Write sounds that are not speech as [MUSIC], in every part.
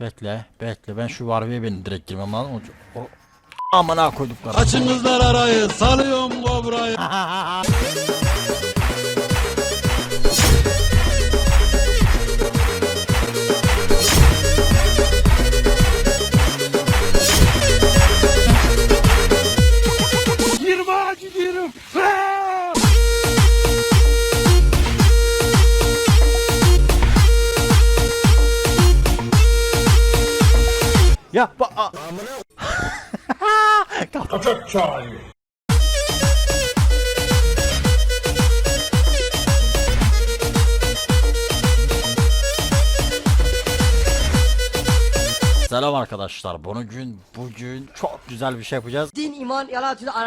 Bekle, bekle. Ben şu Warwick'e benim direkt girmem lazım. O, o... Amına koyduklar. Açınızlar arayı salıyorum kobrayı. [LAUGHS] ya ba a- Selam arkadaşlar. Bugün bugün çok güzel bir şey yapacağız. Din, iman, yalancı, ara...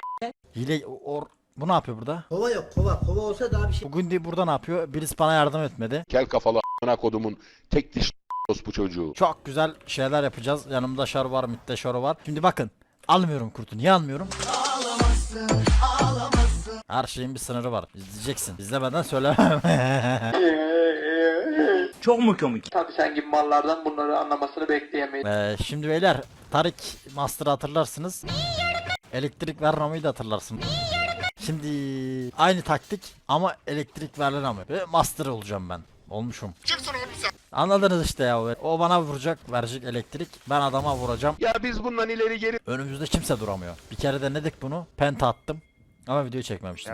Hile or bu ne yapıyor burada? Kova yok kova. Kova olsa daha bir şey. Bugün de burada ne yapıyor? Birisi bana yardım etmedi. Kel kafalı a**ına kodumun tek diş bu çocuğu. Çok güzel şeyler yapacağız. Yanımda şar var, mitte şarı var. Şimdi bakın. Almıyorum kurtu. Niye almıyorum? Her şeyin bir sınırı var. İzleyeceksin. İzlemeden söylemem. [LAUGHS] Tabii sen gibi mallardan bunları anlamasını bekleyemeyiz. Ee, şimdi beyler Tarik Master'ı hatırlarsınız. Elektrik vermemeyi de hatırlarsınız. Şimdi aynı taktik ama elektrik veremem. Ve Master olacağım ben. Olmuşum. Anladınız işte ya. O bana vuracak, verecek elektrik. Ben adama vuracağım. Ya biz bundan ileri geri Önümüzde kimse duramıyor. Bir kere denedik bunu. Penta attım. Ama video çekmemiştim.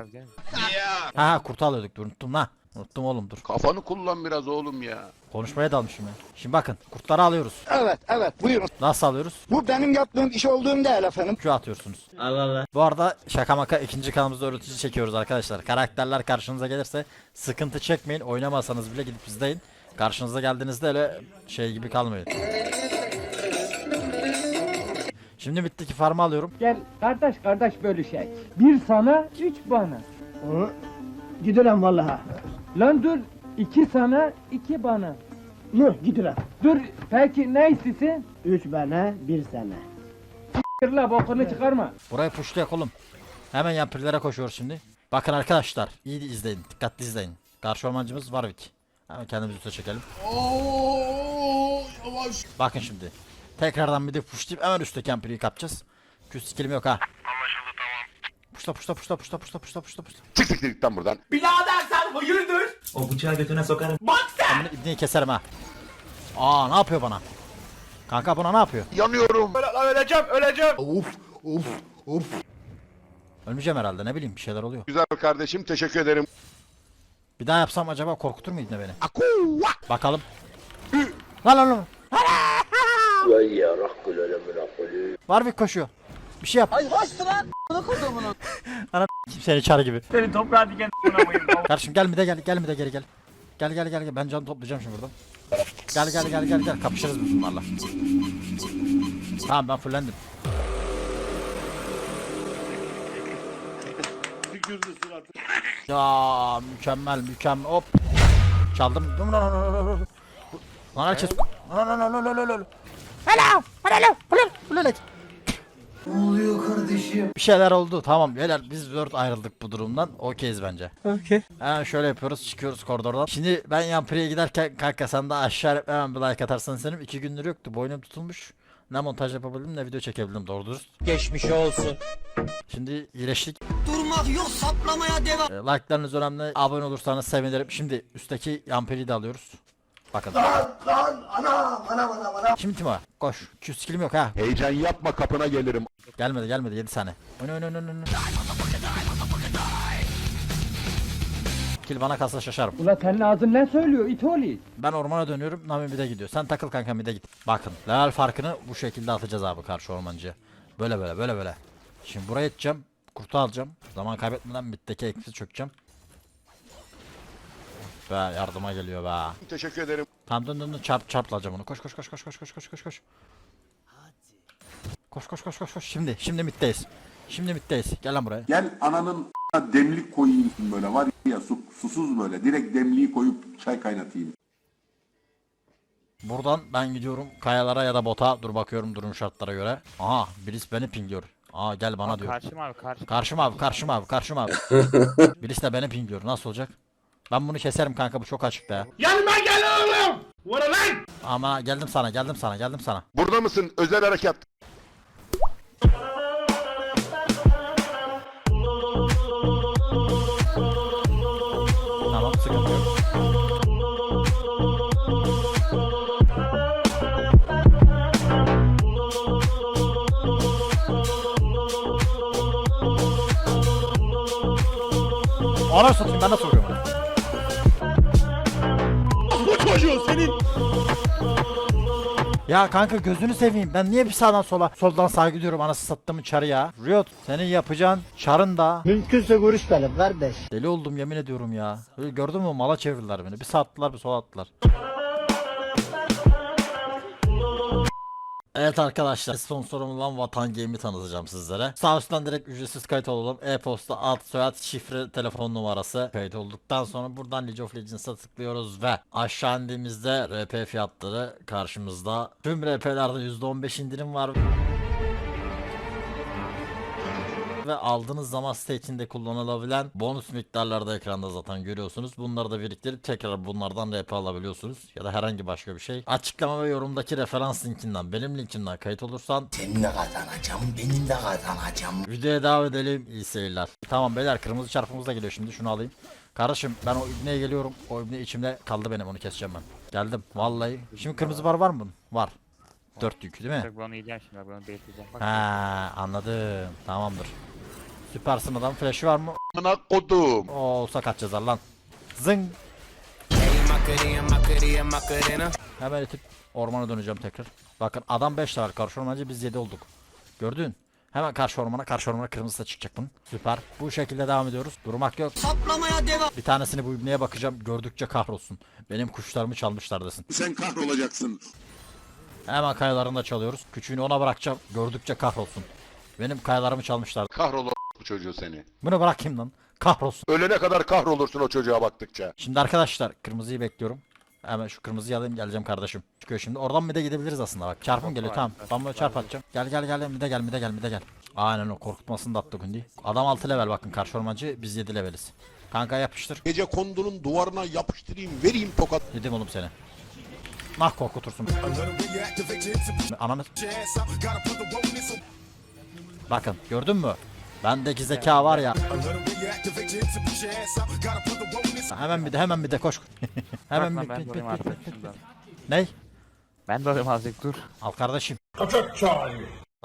Ha ha kurtu alıyorduk. Dur, Unuttum la. Unuttum oğlum dur. kafanı kullan biraz oğlum ya. Konuşmaya dalmışım ya. Şimdi bakın kurtları alıyoruz. Evet, evet. Buyurun. Nasıl alıyoruz? Bu benim yaptığım iş olduğum değil efendim. Q atıyorsunuz. Allah Allah. Bu arada şaka maka ikinci kanalımızda öğretici çekiyoruz arkadaşlar. Karakterler karşınıza gelirse sıkıntı çekmeyin. Oynamasanız bile gidip izleyin. Karşınıza geldiğinizde öyle şey gibi kalmayın. Şimdi bittiki farmı alıyorum. Gel kardeş kardeş bölüşek. Bir sana, üç bana. Gidiyorum vallahi. Lan dur, iki sana, iki bana. Mı gidiyorum. Dur, peki ne istisin? Üç bana, bir sene. Kırla bokunu çıkarma. Burayı puşlayak oğlum. Hemen yampirlere koşuyoruz şimdi. Bakın arkadaşlar iyi izleyin. Dikkatli izleyin. Karşı ormancımız Warwick. Hemen kendimizi üste çekelim. Bakın şimdi. Tekrardan bir de pushlayıp hemen üstteki yampiri kapacağız. Küs skillim yok ha. Anlaşıldı tamam. Puşla puşla puşla puşla puşla puşla puşla puşla. Çık siktir git lan buradan. O bıçağı götüne sokarım. Ben bunu ibneyi keserim ha. Aa ne yapıyor bana? Kanka buna ne yapıyor? Yanıyorum. Ölmeyeceğim herhalde ne bileyim bir şeyler oluyor. Güzel kardeşim teşekkür ederim. Bir daha yapsam acaba korkutur mu ibne beni? Bakalım. Lan lan lan. Warwick koşuyor. Bir şey yap. Ay hoştu lan. Bunu kurdum bunu. Ana seni çar gibi. Senin toprağı diken. [LAUGHS] Kardeşim gel mi de gel, gel mi de geri gel. Gel gel gel gel. Ben can toplayacağım şimdi buradan. Gel gel gel gel gel. Kapışırız biz bunlarla. Tamam ben fullendim. Ya mükemmel mükemmel hop. Çaldım. Lan herkes. Lan lan lan lan lan lan lan. Hello. Hello. Hello. Ne oluyor kardeşim? Bir şeyler oldu. Tamam beyler biz dört ayrıldık bu durumdan. Okeyiz bence. Okey. Hemen şöyle yapıyoruz çıkıyoruz koridordan. Şimdi ben Yampri'ye giderken kanka sen de aşağı hemen bir like atarsan senin iki gündür yoktu. Boynum tutulmuş. Ne montaj yapabildim ne video çekebildim doğru dürüst. Geçmiş olsun. Şimdi iyileştik. Durmak yok saplamaya devam. E, Like'larınız önemli. Abone olursanız sevinirim. Şimdi üstteki Yampri'yi de alıyoruz. Bakın. Şimdi Timo koş. 200 skillim yok ha. Heyecan yapma kapına gelirim. Gelmedi gelmedi 7 saniye. Oyna oyna oyna oyna. Kill bana kalsa şaşarım. Ula senin ağzın ne söylüyor itoli? Ben ormana dönüyorum. Nami mid'e gidiyor. Sen takıl kanka mid'e git. Bakın. Level farkını bu şekilde atacağız abi karşı ormancıya. Böyle böyle böyle böyle. Şimdi buraya gideceğim. Kurtu alacağım. Zaman kaybetmeden mid'deki eksi çökeceğim. Be yardıma geliyor be. Teşekkür ederim. Tamam dön dön dön çarp çarpılacağım onu. Koş koş koş koş koş koş koş koş koş. Koş koş koş koş koş. Şimdi şimdi middeyiz. Şimdi middeyiz. Gel lan buraya. Gel ananın demlik koyayım böyle var ya su, susuz böyle direkt demliği koyup çay kaynatayım. Buradan ben gidiyorum kayalara ya da bota. Dur bakıyorum durum şartlara göre. Aha birisi beni pingliyor. Aa gel bana diyor. Karşıma abi karşı. Karşıma abi karşıma abi karşıma abi. [LAUGHS] birisi de beni pingliyor. Nasıl olacak? Ben bunu keserim kanka bu çok açık be. Yanıma gel oğlum. Ama geldim sana geldim sana geldim sana. Burada mısın? Özel harekat. Ona satayım ben de sokuyorum. Bu çocuğu senin. Ya kanka gözünü seveyim. Ben niye bir sağdan sola soldan sağa gidiyorum anası sattığımın çarı ya. Riot senin yapacağın çarın da Mümkünse görüşmeyelim kardeş. Deli oldum yemin ediyorum ya. Böyle gördün mü mala çevirdiler beni. Bir sağ attılar bir sola attılar. Evet arkadaşlar son sorum olan Vatan Game'i tanıtacağım sizlere. Sağ üstten direkt ücretsiz kayıt olalım. E-posta, ad, soyad, şifre, telefon numarası kayıt olduktan sonra buradan League of Legends'a tıklıyoruz ve aşağı indiğimizde RP fiyatları karşımızda. Tüm RP'lerde %15 indirim var. Ve aldığınız zaman site içinde kullanılabilen bonus miktarları da ekranda zaten görüyorsunuz. Bunları da biriktirip tekrar bunlardan RP alabiliyorsunuz ya da herhangi başka bir şey. Açıklama ve yorumdaki referans linkinden benim linkimden kayıt olursan Senin de kazanacağım, benim de kazanacağım. videoya devam edelim. İyi seyirler. Tamam beyler kırmızı çarpımız da geliyor şimdi şunu alayım. Kardeşim ben o ibneye geliyorum. O ibne içimde kaldı benim onu keseceğim ben. Geldim vallahi. Şimdi kırmızı bar var mı bunun? Var. 4 yük değil mi? Bak bunu yiyeceğim şimdi bunu bekleyeceğim. Bak. Ha anladım. Tamamdır. Süpersin adam. Flash'ı var mı? Amına kodum. Oo, olsa kaç yazar lan. Zing. Hemen itip ormana döneceğim tekrar. Bakın adam 5 level karşı ormancı biz 7 olduk. Gördün? Hemen karşı ormana karşı ormana kırmızı da çıkacak bunun. Süper. Bu şekilde devam ediyoruz. Durmak yok. Saplamaya devam. Bir tanesini bu ibneye bakacağım. Gördükçe kahrolsun. Benim kuşlarımı çalmışlar desin. Sen kahrolacaksın. Hemen kayalarını da çalıyoruz. Küçüğünü ona bırakacağım. Gördükçe kahrolsun. Benim kayalarımı çalmışlar. Kahrol bu çocuğu seni. Bunu bırakayım lan. Kahrolsun. Ölene kadar kahrolursun o çocuğa baktıkça. Şimdi arkadaşlar kırmızıyı bekliyorum. Hemen şu kırmızıyı alayım geleceğim kardeşim. Çıkıyor şimdi. Oradan mı de gidebiliriz aslında bak. Çarpım geliyor tamam. Ben böyle çarp atacağım. Gel gel gel bir de gel bir de gel bir de gel. Aynen o korkutmasını da attık hindi. Adam 6 level bakın karşı ormancı biz 7 leveliz. Kanka yapıştır. Gece kondunun duvarına yapıştırayım vereyim tokat. Dedim oğlum seni. Nah korkutursun. Ananı. Bakın gördün mü? Bendeki zeka var ya. Hemen bir de hemen bir de koş. [LAUGHS] hemen bir, ben bir, de bir, alayım bir, artık [LAUGHS] şundan. Ney? Ben de alayım azıcık dur. Al kardeşim.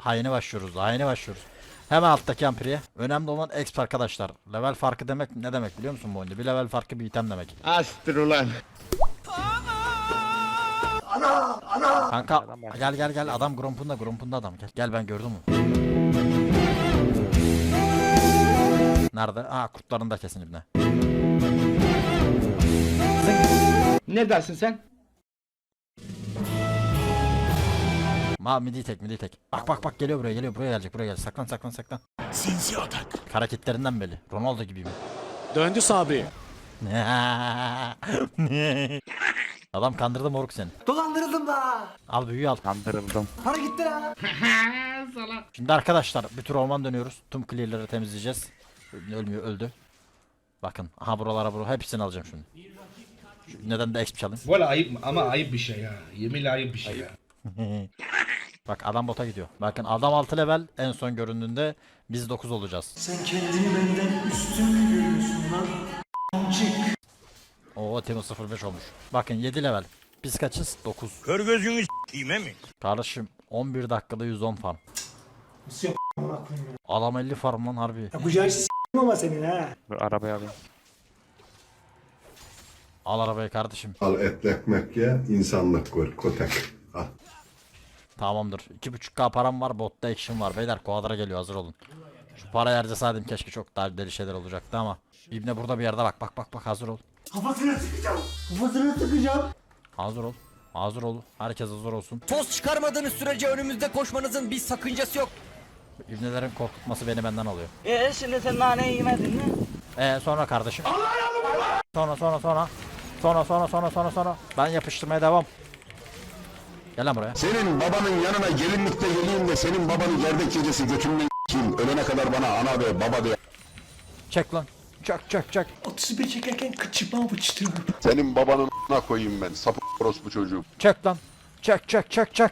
Daha yeni başlıyoruz. Daha yeni başlıyoruz. Hemen alttaki ampiriye. Önemli olan exp arkadaşlar. Level farkı demek ne demek biliyor musun bu oyunda? Bir level farkı bir item demek. Astır ulan. Kanka Adam var. gel gel gel adam grumpunda grumpunda adam gel. Gel ben gördüm onu. Nerede? Aa kurtlarında kesin ibne. Ne dersin sen? Ma midi tek midi tek. Bak bak bak geliyor buraya geliyor buraya gelecek buraya gelecek. Saklan saklan saklan. Sinsi atak. Hareketlerinden belli. Ronaldo gibiyim. Döndü Sabri. [LAUGHS] Adam kandırdı moruk seni. Dolandırıldım da. Al büyüğü al. Kandırıldım. Para gitti ha. Şimdi arkadaşlar bir tur orman dönüyoruz. Tüm clear'ları temizleyeceğiz. Ölmüyor öldü. Bakın aha buralara buru hepsini alacağım şimdi. Şu- Neden de exp çalayım? Valla ayıp ama ayıp bir şey ya. Yeminle ayıp bir şey ya. [LAUGHS] Bak adam bota gidiyor. Bakın adam 6 level en son göründüğünde biz 9 olacağız. Sen kendini benden üstün mü görüyorsun lan? Oo Timo 05 olmuş. Bakın 7 level. Biz kaçız? 9. Kör gözünü s**eyim mi? Kardeşim 11 dakikada 110 farm. Nasıl yap ya? Adam 50 farm lan harbi. Yapacağın şey s**tim ama senin ha. Dur arabayı alayım. Al arabayı kardeşim. Al etli ekmek ye, insanlık gör, kotek. Al. Tamamdır. 2.5k param var. Botta action var. Beyler kuadra geliyor hazır olun. Şu para harcasaydım keşke çok daha deli şeyler olacaktı ama. İbne burada bir yerde bak bak bak bak hazır ol. Kafasına sıkacağım. Kafasına sıkacağım. Hazır ol. Hazır ol. Herkes hazır olsun. Toz çıkarmadığınız sürece önümüzde koşmanızın bir sakıncası yok. İbnelerin korkutması beni benden alıyor. Eee şimdi sen naneyi yemedin mi? Ee sonra kardeşim. Sonra sonra sonra. Sonra sonra sonra sonra sonra. Ben yapıştırmaya devam. Gel lan buraya. Senin babanın yanına gelinlikte geleyim de senin babanı gerdek gecesi götümden s**eyim. Ölene kadar bana ana de baba de. Çek lan. Çök çök çök. 31 çekerken kıçıma bıçtım. Senin babanın a**ına koyayım ben sapık orospu çocuğu. Çek lan. Çek çek çek çek.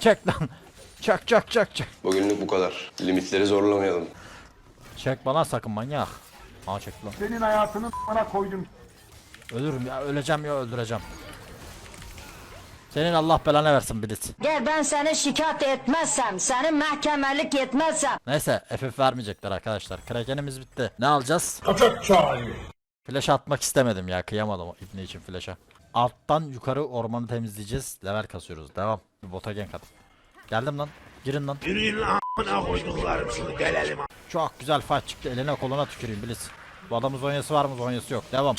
çek lan. Çek çek çek çek. Bugünlük bu kadar. Limitleri zorlamayalım. Çek bana sakın manyak. Aa çek lan. Senin hayatını bana koydum. Ölürüm ya öleceğim ya öldüreceğim. Senin Allah belanı versin Blitz. Gel ben seni şikayet etmezsem, seni mahkemelik etmezsem. Neyse FF vermeyecekler arkadaşlar. Krakenimiz bitti. Ne alacağız? Flash atmak istemedim ya. Kıyamadım o ibne için flash'a. Alttan yukarı ormanı temizleyeceğiz. Level kasıyoruz. Devam. Bota gank. Geldim lan. Girin lan. Yürüyün lan Çok güzel fight çıktı. Eline koluna tüküreyim Blitz. Bu adamın zonyası var mı? Zonyası yok. Devam.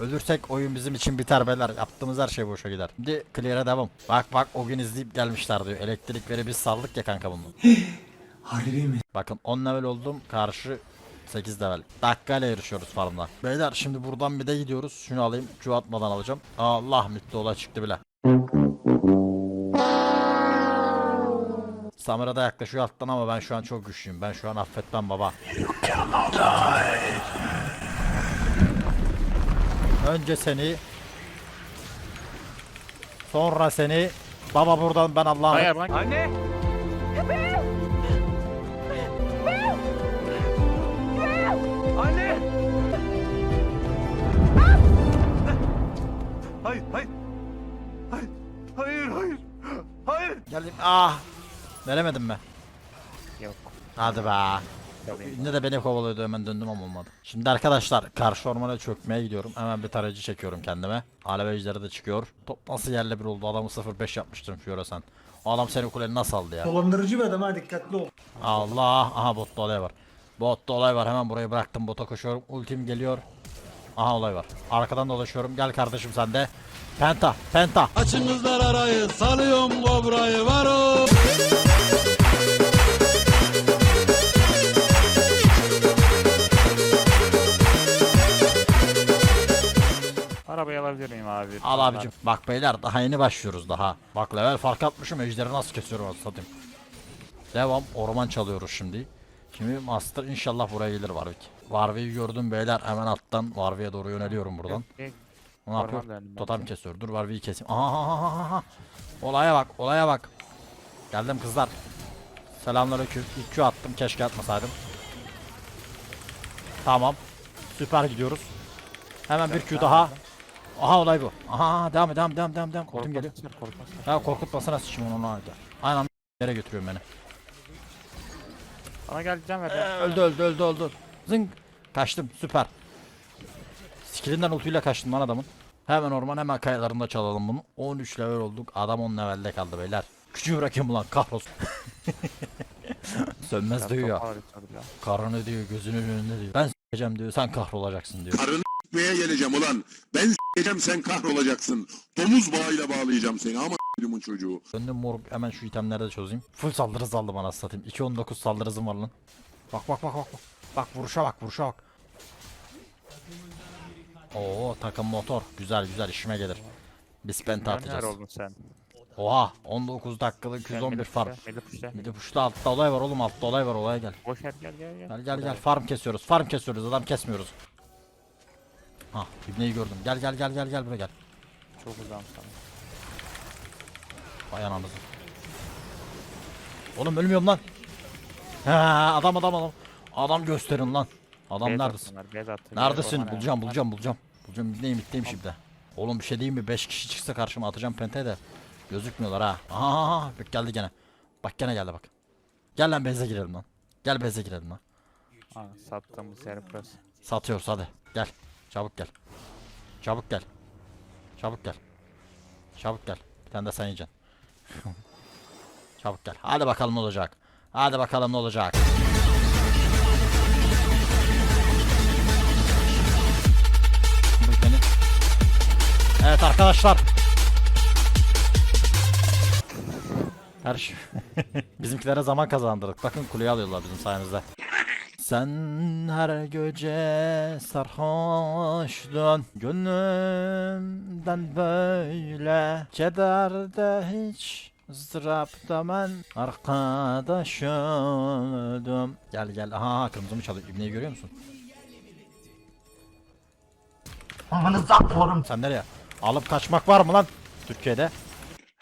Ölürsek oyun bizim için biter beyler. Yaptığımız her şey boşa gider. Şimdi clear'e devam. Bak bak o gün izleyip gelmişler diyor. Elektrikleri biz saldık ya kanka bunu. [LAUGHS] Harbi mi? Bakın 10 level oldum. Karşı 8 level. Dakikayla yarışıyoruz farmda. Beyler şimdi buradan bir de gidiyoruz. Şunu alayım. Q atmadan alacağım. Allah müttü olay çıktı bile. Samira da yaklaşıyor alttan ama ben şu an çok güçlüyüm. Ben şu an affetmem baba. Önce seni Sonra seni Baba buradan ben Allah'ım Anne. Anne. Hayır, hayır. Hayır, hayır, hayır. Hayır. Geldim ah Veremedim mi? Yok. Hadi be Ne de beni kovalıyordu hemen döndüm ama olmadı. Şimdi arkadaşlar karşı ormana çökmeye gidiyorum. Hemen bir tarayıcı çekiyorum kendime. Alev ejderi de çıkıyor. Top nasıl yerle bir oldu? Adamı 0-5 yapmıştım Fiora sen. O adam senin kuleni nasıl aldı ya? Dolandırıcı bir adam ha dikkatli ol. Allah. Aha botta olay var. Botta olay var. Hemen burayı bıraktım. Bota koşuyorum. Ultim geliyor. Aha olay var. Arkadan dolaşıyorum. Gel kardeşim sen de. Penta. Penta. Açınızlar arayı salıyorum kobrayı var o. Arabayı alabilir miyim abi? Al abicim. Bak beyler daha yeni başlıyoruz daha. Bak level fark atmışım. Ejderi nasıl kesiyorum az satayım. Devam. Orman çalıyoruz şimdi. Şimdi Master inşallah buraya gelir Warwick. Warwick'i gördüm beyler. Hemen alttan Warwick'e doğru yöneliyorum buradan. Ne yapıyor? Totem kesiyor. Dur Warwick'i keseyim. Aha. Olaya bak. Olaya bak. Geldim kızlar. Selamünaleyküm. İlk Q attım. Keşke atmasaydım. Tamam. Süper gidiyoruz. Hemen bir Q daha. Aha olay bu. Aha devam et, devam devam devam devam. Korkum geliyor. Korkmasınlar, korkmasınlar. Ya korkutmasana sıçayım onu ona. Aynen yere götürüyorum beni. Bana gel can ver. Ee, ya. öldü öldü öldü öldü. Zing. Kaçtım süper. Skillinden ultuyla kaçtım lan adamın. Hemen orman hemen kayalarında çalalım bunu. 13 level olduk. Adam 10 levelde kaldı beyler. Küçüğü bırakayım lan kahrolsun. [LAUGHS] Sönmez diyor ya. ya. Karını diyor gözünün önünde diyor. Ben s**eceğim diyor sen kahrolacaksın diyor. Karını s**meye geleceğim ulan. Ben s**eceğim sen kahrolacaksın. Domuz bağıyla bağlayacağım seni ama s***imin çocuğu. Döndüm moruk hemen şu itemleri de çözeyim. Full saldırı hızı aldım anasını satayım. 2.19 saldırı hızım var lan. Bak bak bak bak. Bak, bak vuruşa bak vuruşa bak. Oo takım motor. Güzel güzel işime gelir. Biz penta atacağız. oldun sen? Oha 19 dakikada 211 farm. Bir de puşta altta olay var oğlum altta olay var olaya gel. Boş ver gel gel gel. Gel gel gel farm kesiyoruz farm kesiyoruz adam kesmiyoruz. Ha ibneyi gördüm gel gel gel gel gel buraya gel. Çok uzağım sana. Vay anamızı. Oğlum ölmüyorum lan. Ha adam adam adam. Adam gösterin lan. Adam Beyaz neredesin? atsınlar, beyaz. Neredesin? Orhan abi. Bulacağım bulacağım bulacağım. Bulacağım ibneyim bitteyim şimdi. Oğlum bir şey diyeyim mi? 5 kişi çıksa karşıma atacağım penteye de. Gözükmüyorlar ha. Aha. Bak geldi gene. Bak gene geldi bak. Gel lan beze girelim lan. Gel beze girelim lan. Ha, sattığımız yer burası. Satıyoruz hadi. Gel. Çabuk gel. Çabuk gel. Çabuk gel. Çabuk gel. Bir tane de sen yiyeceksin. [LAUGHS] Çabuk gel. Hadi bakalım ne olacak. Hadi bakalım ne olacak. Evet arkadaşlar. Her [LAUGHS] şey. Bizimkilere zaman kazandırdık. Bakın kuleyi alıyorlar bizim sayemizde. Sen her gece sarhoştun Gönlümden böyle Kederde hiç ızdırapta ben arkadaş oldum. Gel gel. Aha kırmızı mı çalıyor? İbneyi görüyor musun? Amanıza korum. Sen nereye? Alıp kaçmak var mı lan Türkiye'de?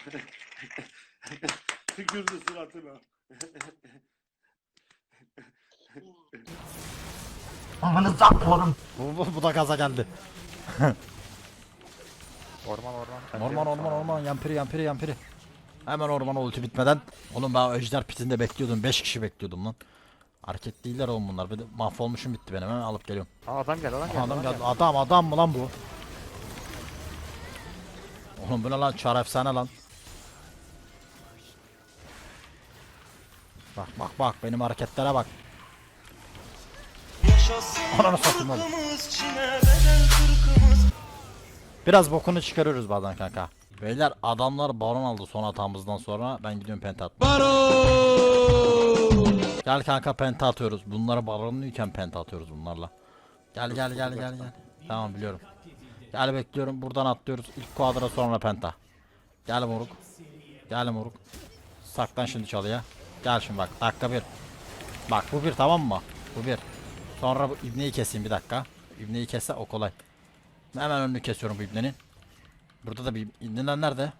[LAUGHS] Tükürdü suratına. [LAUGHS] Amanıza korum. Bu, bu, bu da gaza geldi. [LAUGHS] Orman orman. Orman orman orman yampiri yampiri yampiri. Hemen ormana ulti bitmeden. Oğlum ben ejder pitinde bekliyordum. 5 kişi bekliyordum lan. Hareket değiller oğlum bunlar. Bir de mahvolmuşum bitti benim. Hemen alıp geliyorum. Aa, adam geldi adam geldi. Adam geldi. Adam adam mı lan bu? Oğlum bu ne lan? Çar efsane lan. Bak bak bak benim hareketlere bak. Ananı satayım oğlum. Biraz bokunu çıkarıyoruz bazen kanka. Beyler adamlar baron aldı son hatamızdan sonra ben gidiyorum penta atmaya. Baron! Gel kanka penta atıyoruz. Bunlara baronluyken penta atıyoruz bunlarla. Gel gel gel gel gel. Tamam biliyorum. Gel bekliyorum. Buradan atlıyoruz. İlk kuadra sonra penta. Gel moruk. Gel moruk. Saklan şimdi çalıya. Gel şimdi bak. Dakika bir. Bak bu bir tamam mı? Bu bir. Sonra bu ibneyi keseyim bir dakika. İbneyi kesse o kolay. Hemen önünü kesiyorum bu ibnenin. Burada da bir ibneler nerede?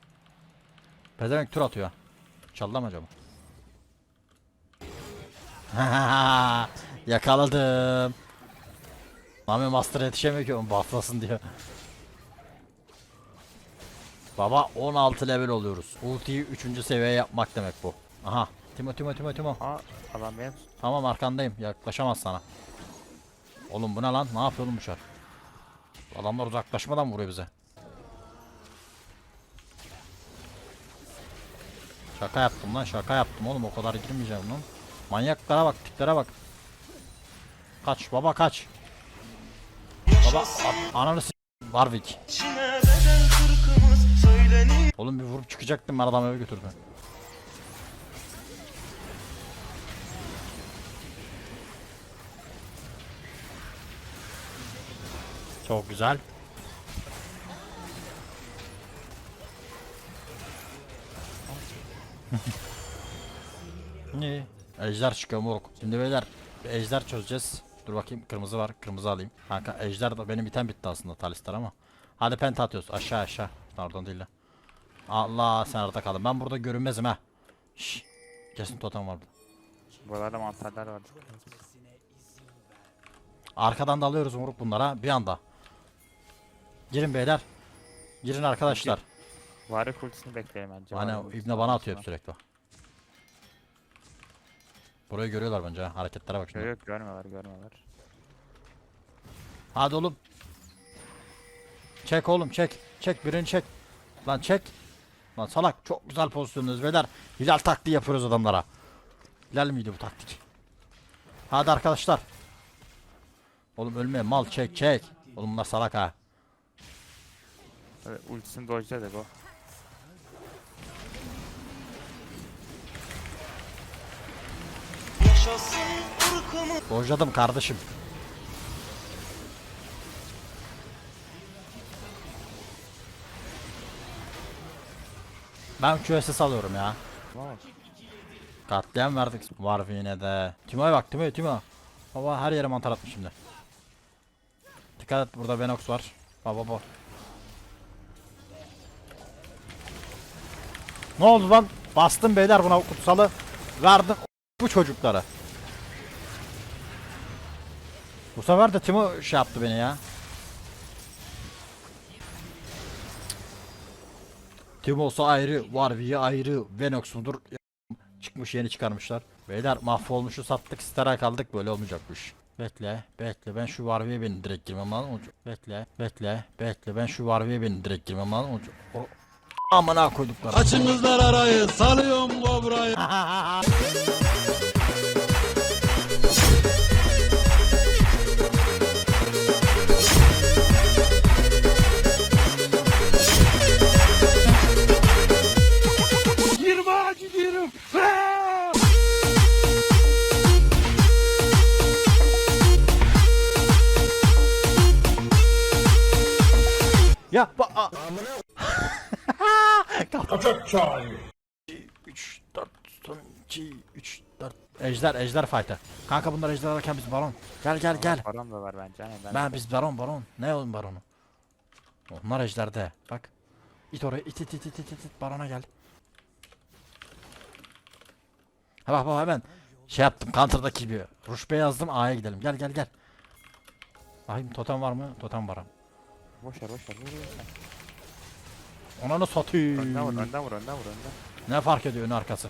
Pezevenk tur atıyor. Çaldı mı acaba? [LAUGHS] Yakaladım. Mami Master yetişemiyor ki onu bufflasın diyor. Baba 16 level oluyoruz. Ultiyi 3. seviye yapmak demek bu. Aha. Timo Timo Timo Timo. Aa adam benim. Tamam arkandayım. Yaklaşamaz sana. Oğlum bu ne lan? Ne yapıyor oğlum bu şar? Adamlar uzaklaşmadan vuruyor bize. Şaka yaptım lan şaka yaptım oğlum o kadar girmeyeceğim lan. Manyaklara bak tiplere bak. Kaç baba kaç. Baba ananı s- Warwick. Oğlum bir vurup çıkacaktım ben adamı eve götürdü. Çok güzel. İyi. Ejder çıkıyor moruk. Şimdi beyler ejder çözeceğiz. Dur bakayım kırmızı var. Kırmızı alayım. Kanka ejder de benim biten bitti aslında talistar ama. Hadi penta atıyoruz. Aşağı aşağı. Pardon değil de. Allah sen arada kaldın. Ben burada görünmezim ha. Şşş. Kesin totem var burada. Buralarda mantarlar var. Arkadan da alıyoruz moruk bunlara bir anda. Girin beyler. Girin arkadaşlar. Varlık ultisini bekleyelim bence. Hani Varlık İbne ultisini bana atıyor sonra. sürekli. Burayı görüyorlar bence ha. Hareketlere bak şimdi. Yok yok görmüyorlar görmüyorlar. Hadi oğlum. Çek oğlum çek. Çek birini çek. Lan çek. Lan salak çok güzel pozisyonunuz beyler. Hilal taktiği yapıyoruz adamlara. Hilal miydi bu taktik? Hadi arkadaşlar. Oğlum ölme mal çek çek. Oğlum bunlar salak ha. Evet, ultisini dojladık o. Dojladım kardeşim. Ben QSS alıyorum ya. Tamam. Katliam verdik. Var yine de. Timo'ya bak Timo Timo. Baba her yere mantar atmış şimdi. Dikkat et burada Venox var. Baba baba. Ne oldu lan? Bastım beyler buna kutsalı. Verdim bu çocuklara. Bu sefer de Timo şey yaptı beni ya. Timo'su ayrı, Warwick'i ayrı, Venox mudur? Çıkmış yeni çıkarmışlar. Beyler mahvolmuşu sattık stara kaldık böyle olmayacak bu iş. Bekle bekle ben şu Warwick'e benim direkt girmem lazım. Bekle bekle bekle ben şu Warwick'e benim direkt girmem lazım. Amına koyduklarım. Açınızlar arayı, salıyorum kobrayı. Yirmi gidiyorum. Ya ba a- Aptal. Kaçak çağırıyor. 3 4 son 2 3 4 Ejder ejder fight'ı. Kanka bunlar ejder alırken biz baron. Gel gel gel. Param da var bence. Hani ben... Ben biz baron baron. Ne oğlum baronu? Onlar ejderde. Bak. İt oraya it it it it it it, it. barona gel. Ha bak bak hemen şey yaptım counter'daki gibi. Ruşbe yazdım A'ya gidelim. Gel gel gel. Bakayım totem var mı? Totem var. Boş ver boş ver. Vur, vur, vur. Ona ne satayım? Önden vur önden vur önden vur önden. Ne fark ediyor önü arkası?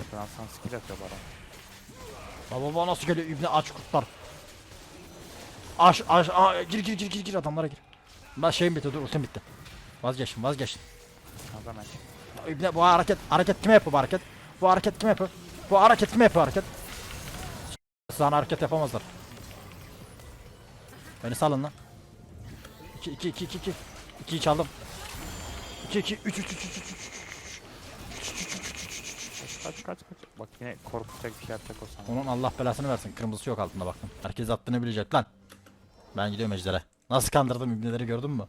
Arkadan sana skill atıyor Baron. Baba baba nasıl geliyor İbni aç kurtlar. Aç aç aa, gir gir gir gir gir adamlara gir. Ben şeyim bitti dur ultim bitti. Vazgeçtim vazgeçtim. Kanka ben. İbni bu hareket hareket kime yapıyor bu hareket? Bu hareket kime yapıyor? Bu hareket kime yapıyor hareket? Sana hareket yapamazlar. Beni salın lan. 2 2 2 2 2 2'yi çaldım. 2 2 3 3 3 3 3 Kaç kaç kaç. Bak yine korkutacak bir şey yapacak o sana. Onun Allah belasını versin. Kırmızısı yok altında baktım. Herkes attığını bilecek lan. Ben gidiyorum ejdere. Nasıl kandırdım ibneleri gördün mü?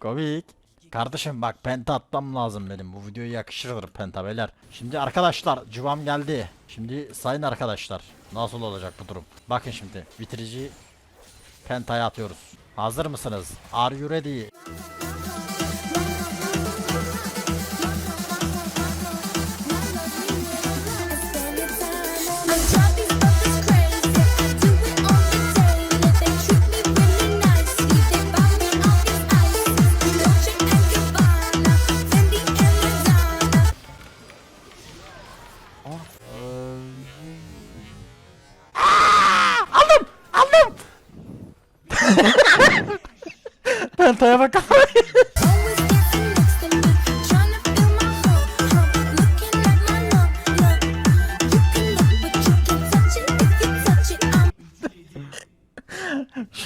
Komik. Kardeşim bak penta atmam lazım benim. Bu videoya yakışırdır penta beyler. Şimdi arkadaşlar cıvam geldi. Şimdi sayın arkadaşlar. Nasıl olacak bu durum? Bakın şimdi bitirici pentaya atıyoruz. Hazır mısınız? Are you ready?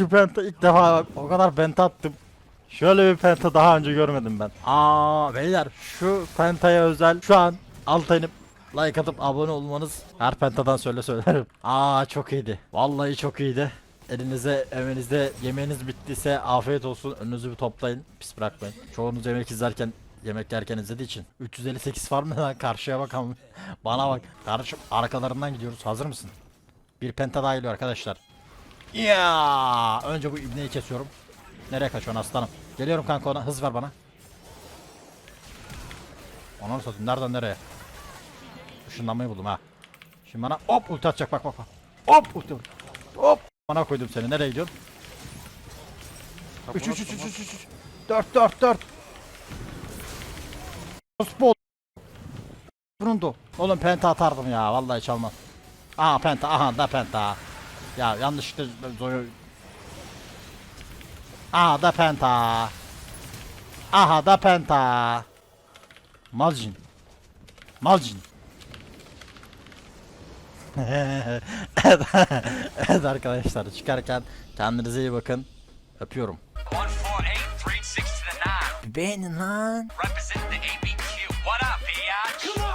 Şu penta ilk defa o kadar penta attım. Şöyle bir penta daha önce görmedim ben. Aa beyler şu pentaya özel şu an alta inip like atıp abone olmanız her pentadan söyle söylerim. Aa çok iyiydi. Vallahi çok iyiydi. Elinize evinizde yemeğiniz bittiyse afiyet olsun. Önünüzü bir toplayın. Pis bırakmayın. Çoğunuz yemek izlerken yemek yerken izlediği için 358 farm ne lan karşıya bakalım. [LAUGHS] Bana bak. Kardeşim arkalarından gidiyoruz. Hazır mısın? Bir penta daha geliyor arkadaşlar. Ya önce bu ibneyi kesiyorum. Nereye kaçıyorsun aslanım? Geliyorum kanka ona hız ver bana. Onu satayım nereden nereye? Işınlanmayı buldum ha. Şimdi bana hop ulti atacak bak bak bak. Hop ulti. Hop. Bana koydum seni nereye gidiyorsun? 3 3 3 3 3 3 4 4 4 Spot Brundo Oğlum penta atardım ya vallahi çalmaz Aha penta aha da penta Ya yanlışlıkla Zoyo Aha da penta Aha da penta Malcin Malcin [LAUGHS] evet, arkadaşlar çıkarken kendinize iyi bakın. Öpüyorum. Beğenin lan.